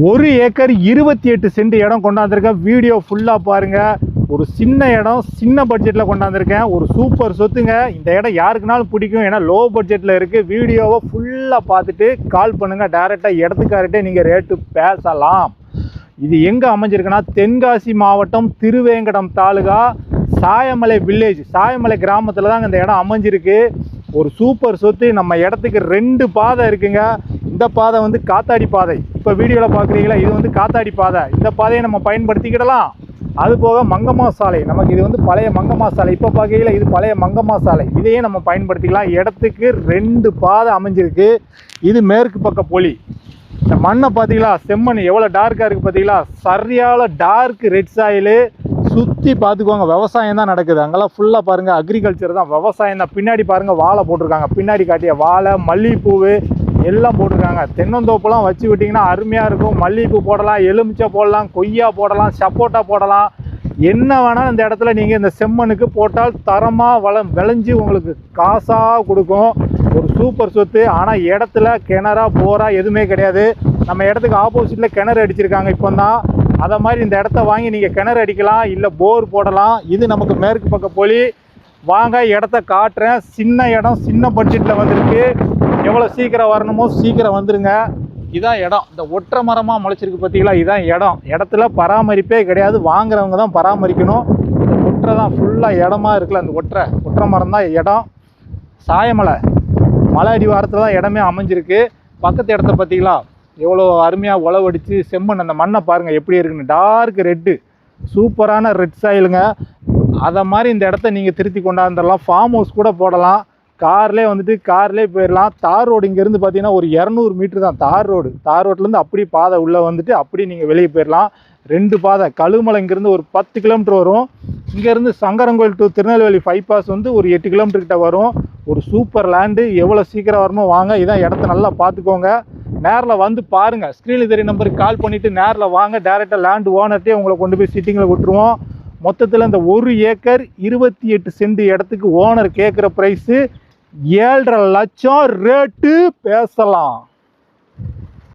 ஒரு ஏக்கர் இருபத்தி எட்டு சென்ட் இடம் கொண்டாந்துருக்கேன். வீடியோ ஃபுல்லாக பாருங்கள் ஒரு சின்ன இடம் சின்ன பட்ஜெட்டில் கொண்டாந்துருக்கேன். ஒரு சூப்பர் சொத்துங்க. இந்த இடம் யாருக்குனாலும் பிடிக்கும். ஏன்னா லோ பட்ஜெட்டில் இருக்குது வீடியோவை ஃபுல்லாக பார்த்துட்டு கால் பண்ணுங்கள் டேரெக்டாக இடத்துக்கார்ட்டே நீங்கள் ரேட்டு பேசலாம். இது எங்கே அமைஞ்சிருக்குன்னா தென்காசி மாவட்டம் திருவேங்கடம் தாலுகா சாயமலை வில்லேஜ் சாயமலை கிராமத்தில் தாங்க இந்த இடம் அமைஞ்சிருக்கு. ஒரு சூப்பர் சொத்து. நம்ம இடத்துக்கு ரெண்டு பாதை இருக்குங்க. இந்த பாதை வந்து காத்தாடி பாதை. இப்போ வீடியோவில் பார்க்குறீங்களா இது வந்து காத்தாடி பாதை. இந்த பாதையை நம்ம பயன்படுத்திக்கிடலாம். அது போக மங்கம்மா சாலை. நமக்கு இது வந்து பழைய மங்கம்மா சாலை. இப்போ பார்க்கையில் இது பழைய மங்கம்மா சாலை. இதையே நம்ம பயன்படுத்திக்கலாம். இடத்துக்கு ரெண்டு பாதை அமைஞ்சிருக்கு. இது மேற்கு பக்க பொலி. இந்த மண்ணை பார்த்தீங்களா செம்மண். எவ்வளோ டார்க்காக இருக்குது பார்த்தீங்களா சரியான டார்க் ரெட் சாயிலு சுற்றி பார்த்துக்குவாங்க விவசாயம் தான் நடக்குது. அங்கெல்லாம் ஃபுல்லாக பாருங்கள் அக்ரிகல்ச்சர் தான். விவசாயம் தான். பின்னாடி பாருங்கள் வாழை போட்டிருக்காங்க. பின்னாடி காட்டிய வாழை மல்லிகைப்பூவு எல்லாம் போட்டிருக்காங்க. தென்னந்தோப்புலாம் வச்சு விட்டிங்கன்னா அருமையாக இருக்கும். மல்லிகைப்பூ போடலாம் எலுமிச்சை போடலாம் கொய்யா போடலாம் சப்போட்டா போடலாம். என்ன வேணாலும் இந்த இடத்துல நீங்கள் இந்த செம்மண்ணுக்கு போட்டால் தரமாக வளம் விளைஞ்சி உங்களுக்கு காசாக கொடுக்கும். ஒரு சூப்பர் சொத்து. ஆனால் இடத்துல கிணறா போரா எதுவுமே கிடையாது. நம்ம இடத்துக்கு ஆப்போசிட்டில் கிணறு அடிச்சிருக்காங்க இப்போ தான் அதை மாதிரி இந்த இடத்த வாங்கி நீங்கள் கிணறு அடிக்கலாம் இல்லை போர் போடலாம். இது நமக்கு மேற்கு பக்க போலி. வாங்க இடத்த காட்டுறேன். சின்ன இடம் சின்ன பட்ஜெட்டில் வந்திருக்கு. எவ்வளோ சீக்கிரம் வரணுமோ சீக்கிரம் வந்துடுங்க இதான் இடம். இந்த ஒற்றை மரமாக முளைச்சிருக்கு பார்த்தீங்களா? இதான் இடம். இடத்துல பராமரிப்பே கிடையாது. வாங்குறவங்க தான் பராமரிக்கணும். இந்த ஒற்றை தான் ஃபுல்லாக இடமா இருக்குல்ல அந்த ஒற்றை. ஒற்றை மரம் தான் இடம். சாயமலை. மலை அடிவாரத்தில் தான் இடமே அமைஞ்சிருக்கு. பக்கத்து இடத்த பார்த்தீங்களா? எவ்வளோ அருமையாக உழவடிச்சு செம்மண் அந்த மண்ணை பாருங்கள் எப்படி இருக்குன்னு. டார்க் ரெட்டு சூப்பரான ரெட் சாயிலுங்க அதை மாதிரி இந்த இடத்த நீங்கள் திருத்தி கொண்டாந்துடலாம் ஃபார்ம் ஹவுஸ் கூட போடலாம். கார்லேயே வந்துட்டு கார்லேயே போயிடலாம் தார் ரோடு இங்கேருந்து பார்த்தீங்கன்னா ஒரு இரநூறு மீட்ரு தான். தார் ரோடு. தார் ரோட்லேருந்து அப்படி பாதை உள்ளே வந்துட்டு அப்படி நீங்கள் வெளியே போயிடலாம் ரெண்டு பாதை. கழுமலை இங்கேருந்து ஒரு பத்து கிலோமீட்டர் வரும். இங்கேருந்து சங்கரங்கோயில் டு திருநெல்வேலி பைபாஸ் வந்து ஒரு எட்டு கிலோமீட்டர் கிட்ட வரும். ஒரு சூப்பர் லேண்டு எவ்வளோ சீக்கிரம் வரணும் வாங்க. இதான் இடத்த நல்லா பார்த்துக்கோங்க நேரில் வந்து பாருங்கள் ஸ்க்ரீனில் தெரிய நம்பருக்கு கால் பண்ணிவிட்டு நேரில் வாங்க. டேரெக்டாக லேண்டு ஓனர்ட்டே உங்களை கொண்டு போய் சிட்டிங்கில் விட்டுருவோம். மொத்தத்தில் இந்த ஒரு ஏக்கர் இருபத்தி எட்டு சென்ட் இடத்துக்கு ஓனர் கேட்குற ப்ரைஸு ஏழரை லட்சம் ரேட்டு பேசலாம்.